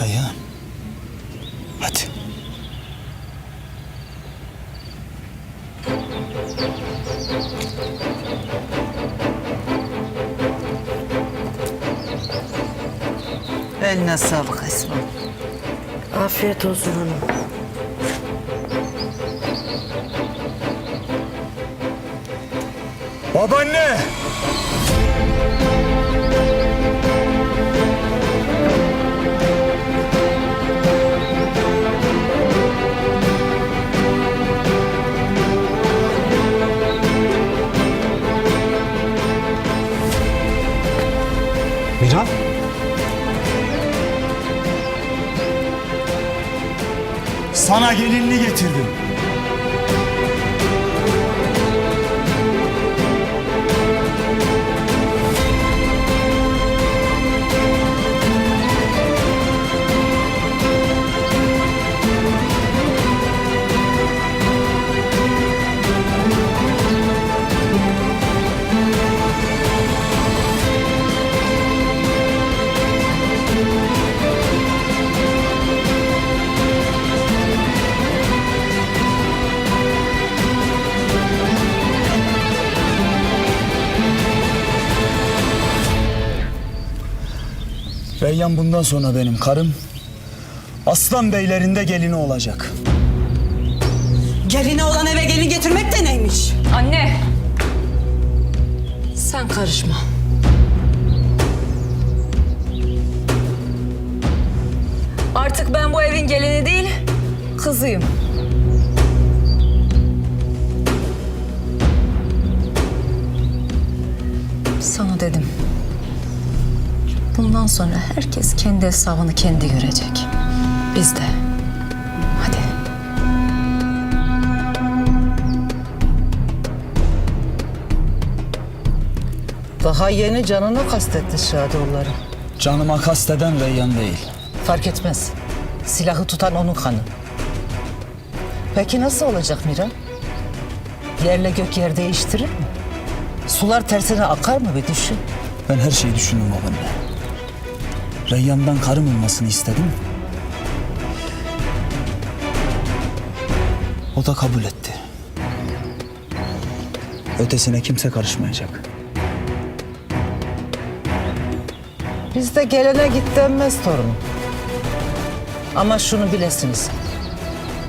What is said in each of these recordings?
Reyhan. Hadi. Eline sağlık Esma. Afiyet olsun hanım. Babaanne! Miran? Sana gelinli getirdim. Reyyan bundan sonra benim karım. Aslan beylerinde gelini olacak. Gelini olan eve gelin getirmek de neymiş? Anne. Sen karışma. Artık ben bu evin gelini değil, kızıyım. Sana dedim. Bundan sonra herkes kendi hesabını kendi görecek. Biz de. Hadi. Daha yeni canını kastetti Şadoğulları. Canıma kasteden Reyyan değil. Fark etmez. Silahı tutan onun kanı. Peki nasıl olacak Miran? Yerle gök yer değiştirir mi? Sular tersine akar mı bir düşün. Ben her şeyi düşündüm babaanne. Reyyan'dan karım olmasını istedim. O da kabul etti. Ötesine kimse karışmayacak. Bizde gelene git denmez torunum. Ama şunu bilesiniz.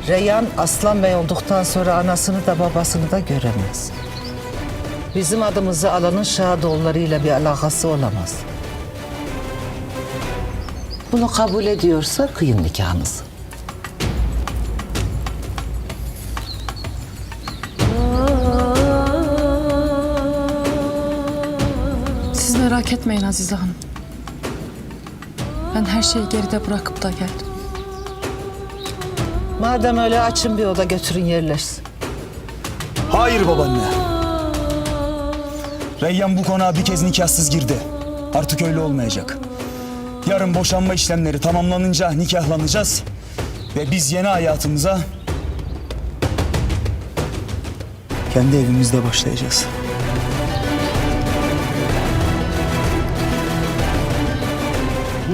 Reyhan Aslan Bey olduktan sonra anasını da babasını da göremez. Bizim adımızı alanın Şadoğulları'yla bir alakası olamaz. Bunu kabul ediyorsa kıyın nikahınızı. Siz merak etmeyin Azize Hanım. Ben her şeyi geride bırakıp da geldim. Madem öyle açın bir oda götürün yerleşsin. Hayır babaanne. Reyyan bu konağa bir kez nikahsız girdi. Artık öyle olmayacak. Yarın boşanma işlemleri tamamlanınca nikahlanacağız. Ve biz yeni hayatımıza kendi evimizde başlayacağız.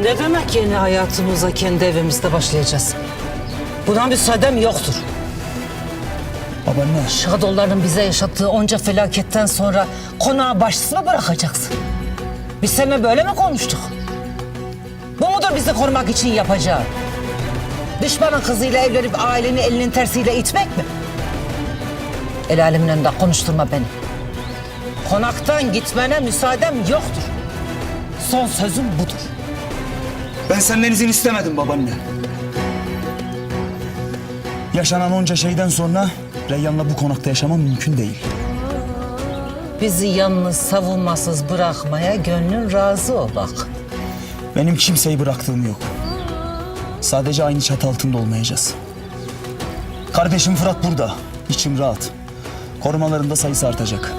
Ne demek yeni hayatımıza kendi evimizde başlayacağız? Buna müsaadem yoktur. Babaanne, Şadolların bize yaşattığı onca felaketten sonra konağı başsız mı bırakacaksın? Biz seninle böyle mi konuştuk? Bu mudur bizi korumak için yapacağı? Düşmanın kızıyla evlenip aileni elinin tersiyle itmek mi? El alemin önünde konuşturma beni. Konaktan gitmene müsaadem yoktur. Son sözüm budur. ben senden izin istemedim babaanne. Yaşanan onca şeyden sonra Reyyan'la bu konakta yaşamam mümkün değil. Bizi yalnız savunmasız bırakmaya gönlün razı ol bak. Benim kimseyi bıraktığım yok. Sadece aynı çatı altında olmayacağız. Kardeşim Fırat burada. İçim rahat. Korumalarında sayısı artacak.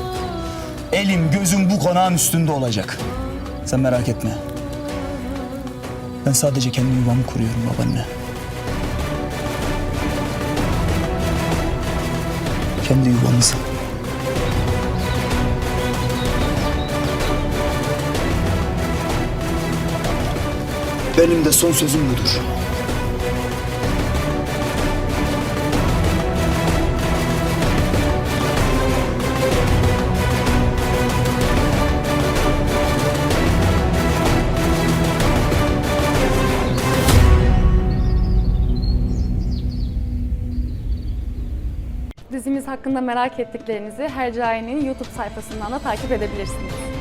Elim gözüm bu konağın üstünde olacak. Sen merak etme. Ben sadece kendi yuvamı kuruyorum babaanne. Kendi yuvamızı. Benim de son sözüm budur. Dizimiz hakkında merak ettiklerinizi Hercai'nin YouTube sayfasından da takip edebilirsiniz.